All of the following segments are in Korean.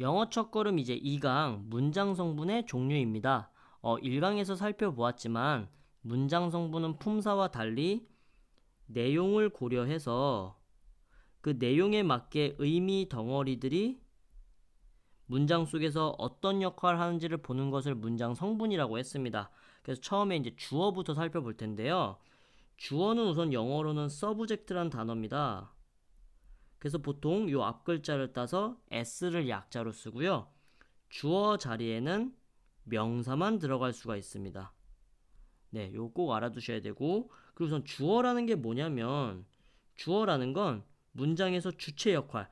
영어 첫걸음 이제 2강 문장 성분의 종류입니다. 어, 1강에서 살펴보았지만 문장 성분은 품사와 달리 내용을 고려해서 그 내용에 맞게 의미 덩어리들이 문장 속에서 어떤 역할을 하는지를 보는 것을 문장 성분이라고 했습니다. 그래서 처음에 이제 주어부터 살펴볼 텐데요. 주어는 우선 영어로는 subject란 단어입니다. 그래서 보통 요 앞글자를 따서 s를 약자로 쓰고요. 주어 자리에는 명사만 들어갈 수가 있습니다. 네, 요 꼭 알아두셔야 되고 그리고 우선 주어라는 게 뭐냐면 주어라는 건 문장에서 주체 역할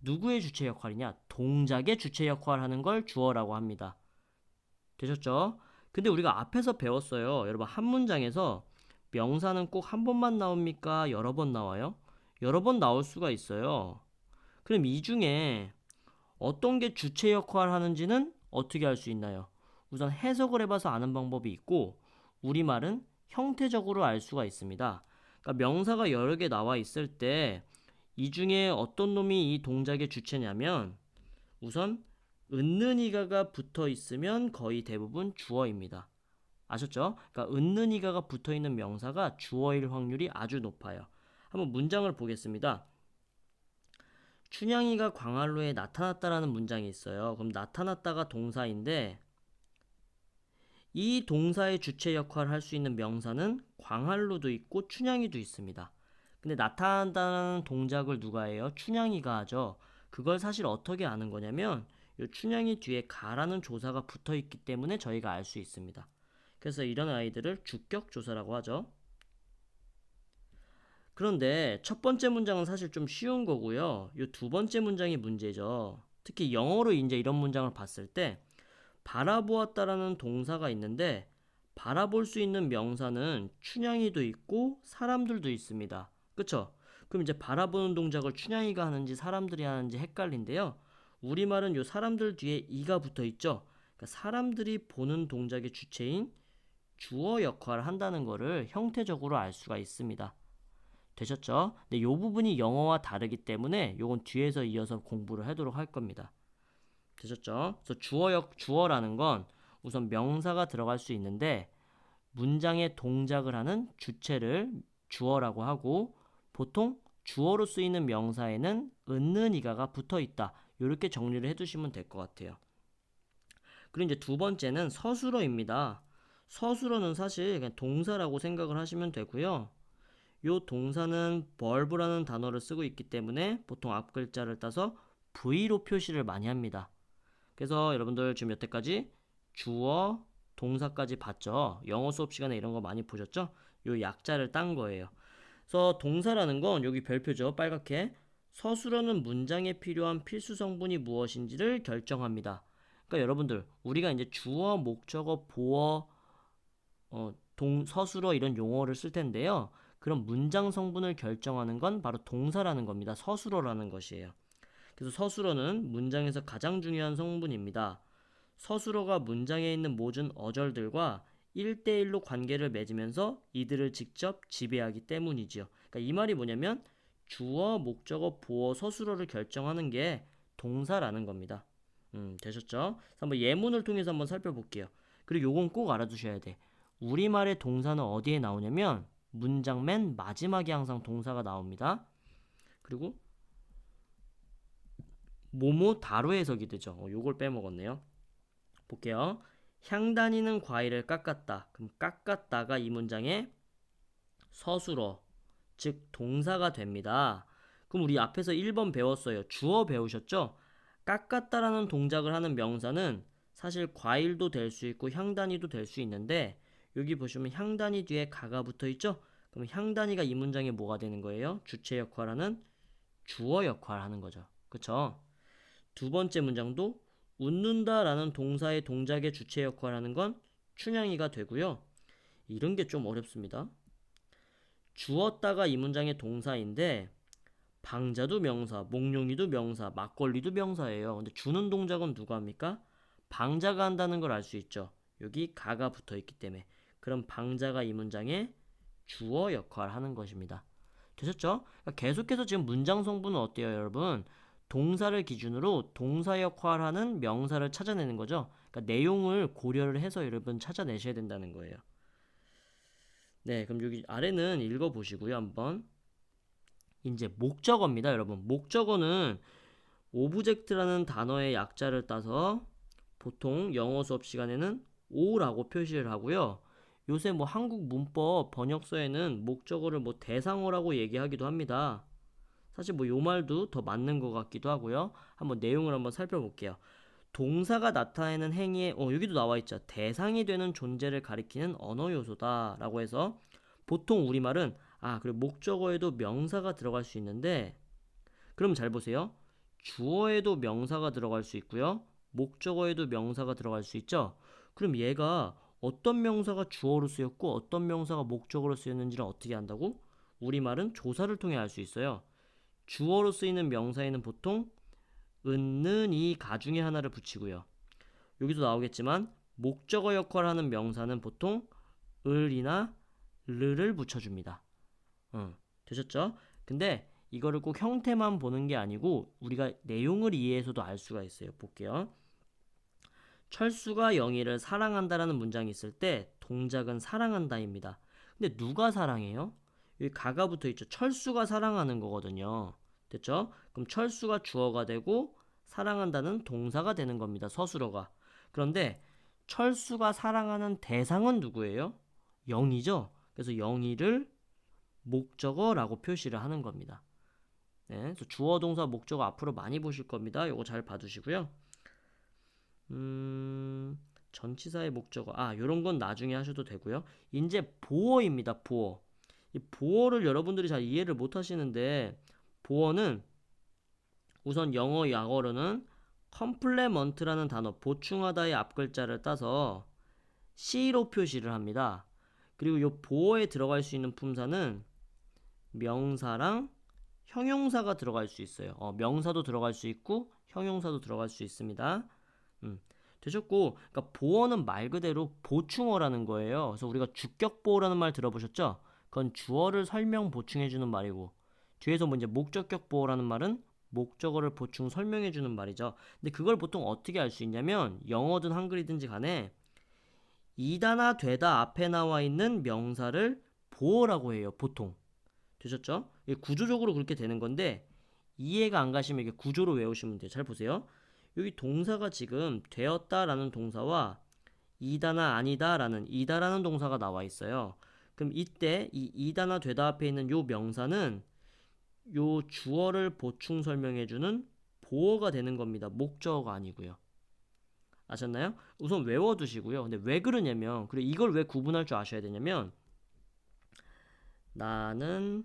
누구의 주체 역할이냐? 동작의 주체 역할을 하는 걸 주어라고 합니다. 되셨죠? 근데 우리가 앞에서 배웠어요. 여러분 한 문장에서 명사는 꼭 한 번만 나옵니까? 여러 번 나와요? 여러 번 나올 수가 있어요. 그럼 이 중에 어떤 게 주체 역할을 하는지는 어떻게 알 수 있나요? 우선 해석을 해봐서 아는 방법이 있고 우리말은 형태적으로 알 수가 있습니다. 그러니까 명사가 여러 개 나와 있을 때 이 중에 어떤 놈이 이 동작의 주체냐면 우선 은는 이가가 붙어 있으면 거의 대부분 주어입니다. 아셨죠? 그러니까 은는 이가가 붙어 있는 명사가 주어일 확률이 아주 높아요. 한번 문장을 보겠습니다. 춘향이가 광활로에 나타났다라는 문장이 있어요. 그럼 나타났다가 동사인데 이 동사의 주체 역할을 할 수 있는 명사는 광활로도 있고 춘향이도 있습니다. 근데 나타난다는 동작을 누가 해요? 춘향이가 하죠. 그걸 사실 어떻게 아는 거냐면 이 춘향이 뒤에 가라는 조사가 붙어 있기 때문에 저희가 알 수 있습니다. 그래서 이런 아이들을 주격 조사라고 하죠. 그런데 첫 번째 문장은 사실 좀 쉬운 거고요. 이 두 번째 문장이 문제죠. 특히 영어로 이제 이런 문장을 봤을 때 바라보았다라는 동사가 있는데 바라볼 수 있는 명사는 춘향이도 있고 사람들도 있습니다. 그쵸? 그럼 이제 바라보는 동작을 춘향이가 하는지 사람들이 하는지 헷갈린데요. 우리말은 요 사람들 뒤에 이가 붙어 있죠. 그러니까 사람들이 보는 동작의 주체인 주어 역할을 한다는 것을 형태적으로 알 수가 있습니다. 되셨죠? 근데 요 부분이 영어와 다르기 때문에 요건 뒤에서 이어서 공부를 하도록 할 겁니다. 되셨죠? 그래서 주어역 주어라는 건 우선 명사가 들어갈 수 있는데 문장의 동작을 하는 주체를 주어라고 하고 보통 주어로 쓰이는 명사에는 은는 이가가 붙어 있다. 이렇게 정리를 해두시면 될 것 같아요. 그리고 이제 두 번째는 서술어입니다. 서술어는 사실 그냥 동사라고 생각을 하시면 되고요. 요 동사는 벌브라는 단어를 쓰고 있기 때문에 보통 앞 글자를 따서 V로 표시를 많이 합니다. 그래서 여러분들 지금 여태까지 주어, 동사까지 봤죠? 영어 수업 시간에 이런 거 많이 보셨죠? 요 약자를 딴 거예요. 그래서 동사라는 건 여기 별표죠. 빨갛게. 서술어는 문장에 필요한 필수 성분이 무엇인지를 결정합니다. 그러니까 여러분들 우리가 이제 주어, 목적어, 보어, 어, 동, 서술어 이런 용어를 쓸 텐데요. 그런 문장 성분을 결정하는 건 바로 동사라는 겁니다. 서술어라는 것이에요. 그래서 서술어는 문장에서 가장 중요한 성분입니다. 서술어가 문장에 있는 모든 어절들과 1대1로 관계를 맺으면서 이들을 직접 지배하기 때문이지요. 그러니까 이 말이 뭐냐면 주어, 목적어, 보어, 서술어를 결정하는 게 동사라는 겁니다. 음, 되셨죠? 한번 예문을 통해서 한번 살펴볼게요. 그리고 요건 꼭 알아두셔야 돼. 우리말의 동사는 어디에 나오냐면 문장 맨 마지막에 항상 동사가 나옵니다. 그리고 모모 다로 해석이 되죠. 어, 요걸 빼먹었네요. 볼게요. 향 다니는 과일을 깎았다. 그럼 깎았다가 이 문장에 서술어, 즉 동사가 됩니다. 그럼 우리 앞에서 1번 배웠어요. 주어 배우셨죠? 깎았다라는 동작을 하는 명사는 사실 과일도 될 수 있고 향단이도 될 수 있는데 여기 보시면 향단이 뒤에 가가 붙어 있죠? 그럼 향단이가 이 문장에 뭐가 되는 거예요? 주체 역할하는 주어 역할을 하는 거죠. 그쵸? 두 번째 문장도 웃는다라는 동사의 동작의 주체 역할을 하는 건 춘향이가 되고요. 이런 게 좀 어렵습니다. 주었다가 이 문장의 동사인데 방자도 명사, 몽룡이도 명사, 막걸리도 명사예요. 근데 주는 동작은 누가 합니까? 방자가 한다는 걸 알 수 있죠. 여기 가가 붙어 있기 때문에. 그럼 방자가 이 문장의 주어 역할을 하는 것입니다. 되셨죠? 그러니까 계속해서 지금 문장 성분은 어때요, 여러분? 동사를 기준으로 동사 역할을 하는 명사를 찾아내는 거죠. 그러니까 내용을 고려를 해서 여러분 찾아내셔야 된다는 거예요. 네, 그럼 여기 아래는 읽어 보시고요, 한번. 이제 목적어입니다, 여러분. 목적어는 오브젝트라는 단어의 약자를 따서 보통 영어 수업 시간에는 오라고 표시를 하고요. 요새 뭐 한국 문법 번역서에는 목적어를 뭐 대상어라고 얘기하기도 합니다. 사실 뭐 요 말도 더 맞는 것 같기도 하고요. 한번 내용을 한번 살펴볼게요. 동사가 나타내는 행위에 어 여기도 나와 있죠. 대상이 되는 존재를 가리키는 언어 요소다라고 해서 보통 우리말은 아 그리고 목적어에도 명사가 들어갈 수 있는데 그럼 잘 보세요. 주어에도 명사가 들어갈 수 있고요. 목적어에도 명사가 들어갈 수 있죠. 그럼 얘가 어떤 명사가 주어로 쓰였고 어떤 명사가 목적어로 쓰였는지를 어떻게 안다고? 우리말은 조사를 통해 알 수 있어요. 주어로 쓰이는 명사에는 보통 은는 이 가 중에 하나를 붙이고요. 여기도 나오겠지만 목적어 역할을 하는 명사는 보통 을이나 르를 붙여줍니다. 어, 되셨죠? 근데 이거를 꼭 형태만 보는 게 아니고 우리가 내용을 이해해서도 알 수가 있어요. 볼게요. 철수가 영희를 사랑한다라는 문장이 있을 때 동작은 사랑한다입니다. 근데 누가 사랑해요? 여기 가가 붙어 있죠. 철수가 사랑하는 거거든요. 됐죠? 그럼 철수가 주어가 되고 사랑한다는 동사가 되는 겁니다. 서술어가. 그런데 철수가 사랑하는 대상은 누구예요? 영이죠. 그래서 영이를 목적어라고 표시를 하는 겁니다. 네, 그래서 주어 동사 목적어 앞으로 많이 보실 겁니다. 요거 잘 봐두시고요. 음, 전치사의 목적어. 아, 요런 건 나중에 하셔도 되고요. 이제 보어입니다. 보어. 이 보어를 여러분들이 잘 이해를 못 하시는데 보어는 우선 영어 약어로는 컴플레먼트라는 단어 보충하다의 앞글자를 따서 C로 표시를 합니다. 그리고 이 보어에 들어갈 수 있는 품사는 명사랑 형용사가 들어갈 수 있어요. 어, 명사도 들어갈 수 있고 형용사도 들어갈 수 있습니다. 음, 되셨고, 그러니까 보어는 말 그대로 보충어라는 거예요. 그래서 우리가 주격 보어라는 말 들어보셨죠? 그건 주어를 설명 보충해주는 말이고, 뒤에서 뭐 이제 목적격 보어라는 말은 목적어를 보충 설명해주는 말이죠. 근데 그걸 보통 어떻게 알 수 있냐면 영어든 한글이든지 간에 이다나 되다 앞에 나와 있는 명사를 보어라고 해요. 보통 되셨죠? 구조적으로 그렇게 되는 건데 이해가 안 가시면 이게 구조로 외우시면 돼요. 잘 보세요. 여기 동사가 지금 되었다라는 동사와 이다나 아니다라는 이다라는 동사가 나와 있어요. 그럼 이때 이 이다나 되다 앞에 있는 요 명사는 요 주어를 보충 설명해 주는 보어가 되는 겁니다. 목적어가 아니고요. 아셨나요? 우선 외워 두시고요. 근데 왜 그러냐면, 그리고 이걸 왜 구분할 줄 아셔야 되냐면, 나는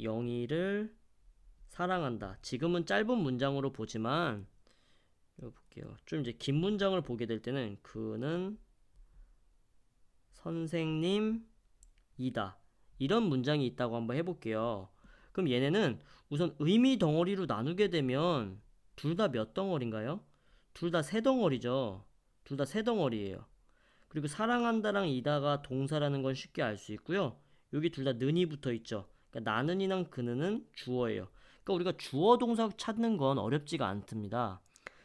영희를 사랑한다. 지금은 짧은 문장으로 보지만, 여기 볼게요. 좀 이제 긴 문장을 보게 될 때는, 그는 선생님이다. 이런 문장이 있다고 한번 해볼게요. 그럼 얘네는 우선 의미 덩어리로 나누게 되면 둘 다 몇 덩어리인가요? 둘 다 세 덩어리죠. 둘 다 세 덩어리예요. 그리고 사랑한다랑 이다가 동사라는 건 쉽게 알 수 있고요. 여기 둘 다 는이 붙어 있죠. 그러니까 나는이랑 그는은 주어예요. 그러니까 우리가 주어 동사 찾는 건 어렵지가 않습니다.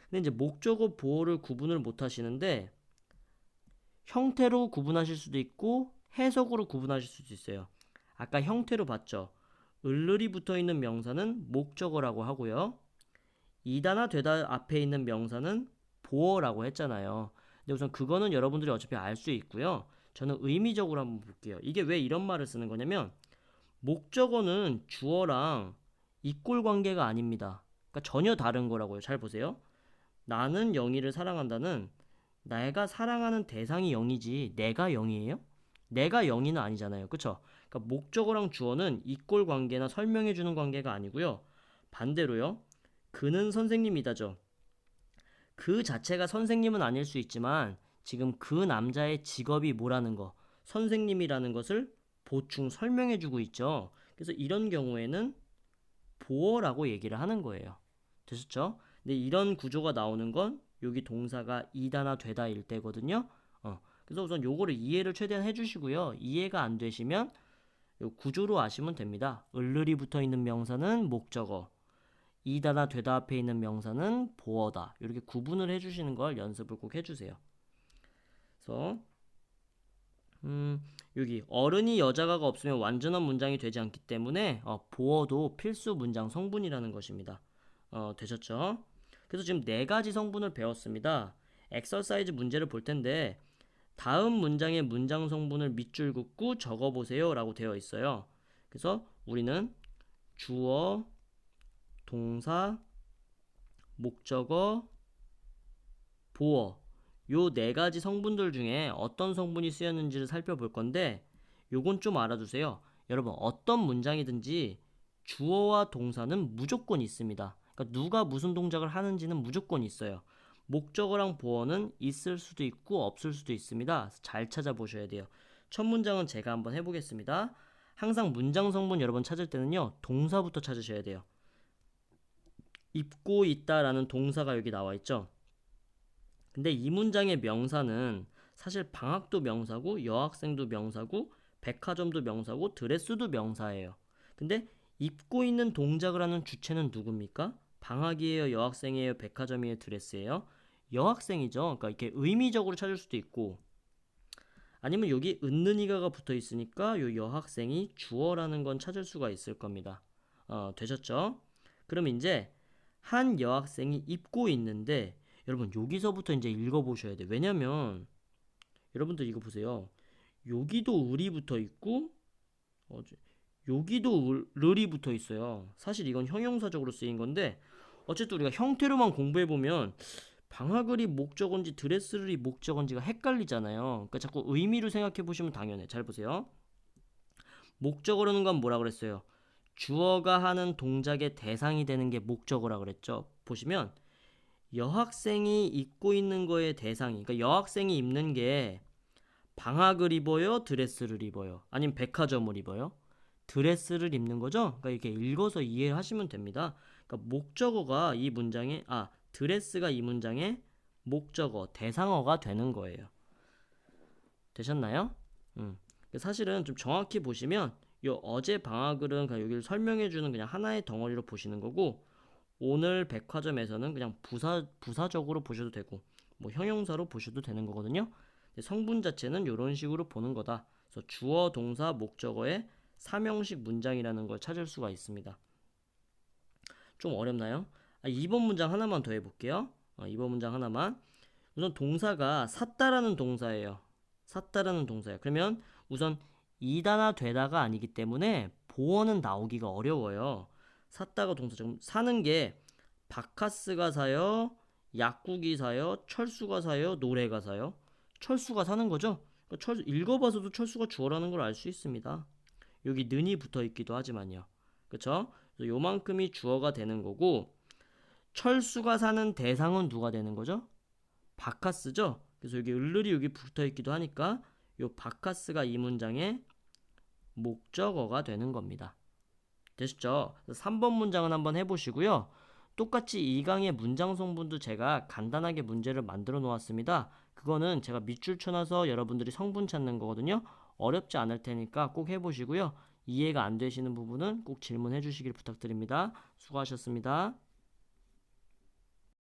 근데 이제 목적어 보호를 구분을 못 하시는데 형태로 구분하실 수도 있고 해석으로 구분하실 수도 있어요. 아까 형태로 봤죠. 을을이 붙어 있는 명사는 목적어라고 하고요. 이다나 되다 앞에 있는 명사는 보어라고 했잖아요. 근데 우선 그거는 여러분들이 어차피 알 수 있고요. 저는 의미적으로 한번 볼게요. 이게 왜 이런 말을 쓰는 거냐면 목적어는 주어랑 이꼴 관계가 아닙니다. 그러니까 전혀 다른 거라고요. 잘 보세요. 나는 영희를 사랑한다는 내가 사랑하는 대상이 영이지 내가 영이에요? 내가 영이는 아니잖아요. 그쵸? 그러니까 목적어랑 주어는 이꼴 관계나 설명해 주는 관계가 아니고요. 반대로요. 그는 선생님이다죠. 그 자체가 선생님은 아닐 수 있지만 지금 그 남자의 직업이 뭐라는 거, 선생님이라는 것을 보충 설명해 주고 있죠. 그래서 이런 경우에는 보어라고 얘기를 하는 거예요. 되셨죠? 근데 이런 구조가 나오는 건 여기 동사가 이다나 되다일 때거든요. 어. 그래서 우선 요거를 이해를 최대한 해주시고요. 이해가 안 되시면 구조로 아시면 됩니다. 을을이 붙어 있는 명사는 목적어, 이다나 되다 앞에 있는 명사는 보어다. 이렇게 구분을 해주시는 걸 연습을 꼭 해주세요. 그래서 음, 여기 어른이 여자가가 없으면 완전한 문장이 되지 않기 때문에 어, 보어도 필수 문장 성분이라는 것입니다. 어, 되셨죠? 그래서 지금 네 가지 성분을 배웠습니다. 엑서사이즈 문제를 볼 텐데 다음 문장의 문장 성분을 밑줄 긋고 적어보세요 라고 되어 있어요. 그래서 우리는 주어, 동사, 목적어, 보어 요 네 가지 성분들 중에 어떤 성분이 쓰였는지를 살펴볼 건데 요건 좀 알아두세요. 여러분 어떤 문장이든지 주어와 동사는 무조건 있습니다. 그러니까 누가 무슨 동작을 하는지는 무조건 있어요. 목적어랑 보어는 있을 수도 있고 없을 수도 있습니다. 잘 찾아보셔야 돼요. 첫 문장은 제가 한번 해보겠습니다. 항상 문장 성분 여러분 찾을 때는요 동사부터 찾으셔야 돼요. 입고 있다라는 동사가 여기 나와 있죠. 근데 이 문장의 명사는 사실 방학도 명사고 여학생도 명사고 백화점도 명사고 드레스도 명사예요. 근데 입고 있는 동작을 하는 주체는 누굽니까? 방학이에요, 여학생이에요, 백화점이에요, 드레스예요? 여학생이죠. 그러니까 이렇게 의미적으로 찾을 수도 있고 아니면 여기 은는이가가 붙어 있으니까 요 여학생이 주어라는 건 찾을 수가 있을 겁니다. 어, 되셨죠? 그럼 이제 한 여학생이 입고 있는데 여러분 여기서부터 이제 읽어보셔야 돼요. 왜냐면 여러분들 이거 보세요. 여기도 을이 붙어 있고 어, 여기도 을, 르이 붙어 있어요. 사실 이건 형용사적으로 쓰인 건데 어쨌든 우리가 형태로만 공부해 보면 방학을이 목적어인지 드레스를이 목적어인지가 헷갈리잖아요. 그러니까 자꾸 의미로 생각해 보시면 당연해. 잘 보세요. 목적어라는 건 뭐라 그랬어요? 주어가 하는 동작의 대상이 되는 게 목적어라 그랬죠. 보시면 여학생이 입고 있는 거의 대상이 그러니까 여학생이 입는 게 방학을 입어요, 드레스를 입어요. 아니면 백화점을 입어요. 드레스를 입는 거죠. 그러니까 이렇게 읽어서 이해하시면 됩니다. 그러니까 목적어가 이 문장에 아 드레스가 이 문장의 목적어 대상어가 되는 거예요. 되셨나요? 음. 사실은 좀 정확히 보시면 요 어제 방학을은 여기를 설명해 주는 그냥 하나의 덩어리로 보시는 거고 오늘 백화점에서는 그냥 부사 부사적으로 보셔도 되고 뭐 형용사로 보셔도 되는 거거든요. 성분 자체는 이런 식으로 보는 거다. 그래서 주어, 동사, 목적어의 삼형식 문장이라는 걸 찾을 수가 있습니다. 좀 어렵나요? 아, 2번 문장 하나만 더 해볼게요. 어, 2번 문장 하나만. 우선 동사가 샀다라는 동사예요. 샀다라는 동사예요. 그러면 우선 이다나 되다가 아니기 때문에 보어는 나오기가 어려워요. 샀다가 동사 좀 사는 게 바카스가 사요, 약국이 사요, 철수가 사요, 노래가 사요. 철수가 사는 거죠. 그러니까 철 읽어봐서도 철수가 주어라는 걸 알 수 있습니다. 여기 는이 붙어 있기도 하지만요. 그렇죠? 요만큼이 주어가 되는 거고 철수가 사는 대상은 누가 되는 거죠? 바카스죠. 그래서 여기 을르리 여기 붙어 있기도 하니까 요 바카스가 이 문장의 목적어가 되는 겁니다. 되셨죠? 3번 문장은 한번 해보시고요. 똑같이 이 강의 문장 성분도 제가 간단하게 문제를 만들어 놓았습니다. 그거는 제가 밑줄 쳐놔서 여러분들이 성분 찾는 거거든요. 어렵지 않을 테니까 꼭 해보시고요. 이해가 안 되시는 부분은 꼭 질문해 주시길 부탁드립니다. 수고하셨습니다.